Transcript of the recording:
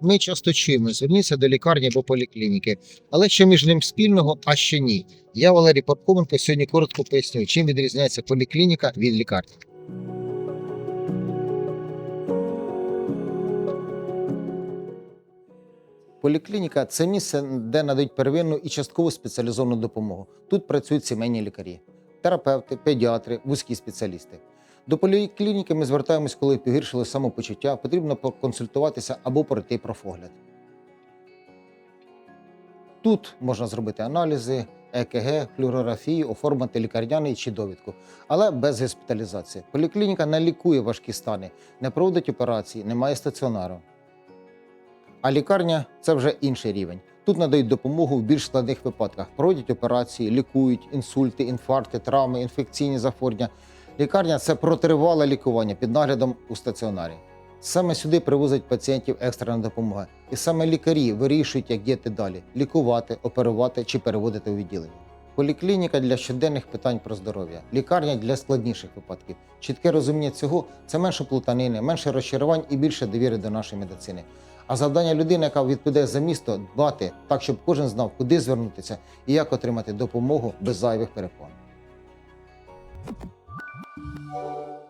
Ми часто чуємо, зверніться до лікарні або поліклініки. Але що між ним спільного, а що ні. Я Валерій Пархоменко сьогодні коротко поясню, чим відрізняється поліклініка від лікарні. Поліклініка це місце, де надають первинну і часткову спеціалізовану допомогу. Тут працюють сімейні лікарі, терапевти, педіатри, вузькі спеціалісти. До поліклініки ми звертаємось, коли погіршили самопочуття, потрібно поконсультуватися або пройти профогляд. Тут можна зробити аналізи, ЕКГ, флюорографію, оформити лікарняний чи довідку, але без госпіталізації. Поліклініка не лікує важкі стани, не проводить операції, немає стаціонару. А лікарня це вже інший рівень. Тут надають допомогу в більш складних випадках. Проводять операції, лікують інсульти, інфаркти, травми, інфекційні захворювання. Лікарня це протривале лікування під наглядом у стаціонарі. Саме сюди привозять пацієнтів екстрена допомога. І саме лікарі вирішують, як діяти далі: лікувати, оперувати чи переводити у відділення. Поліклініка для щоденних питань про здоров'я, лікарня для складніших випадків. Чітке розуміння цього це менше плутанини, менше розчарувань і більше довіри до нашої медицини. А завдання людини, яка відповідає за місто, дбати так, щоб кожен знав, куди звернутися і як отримати допомогу без зайвих перепон. Música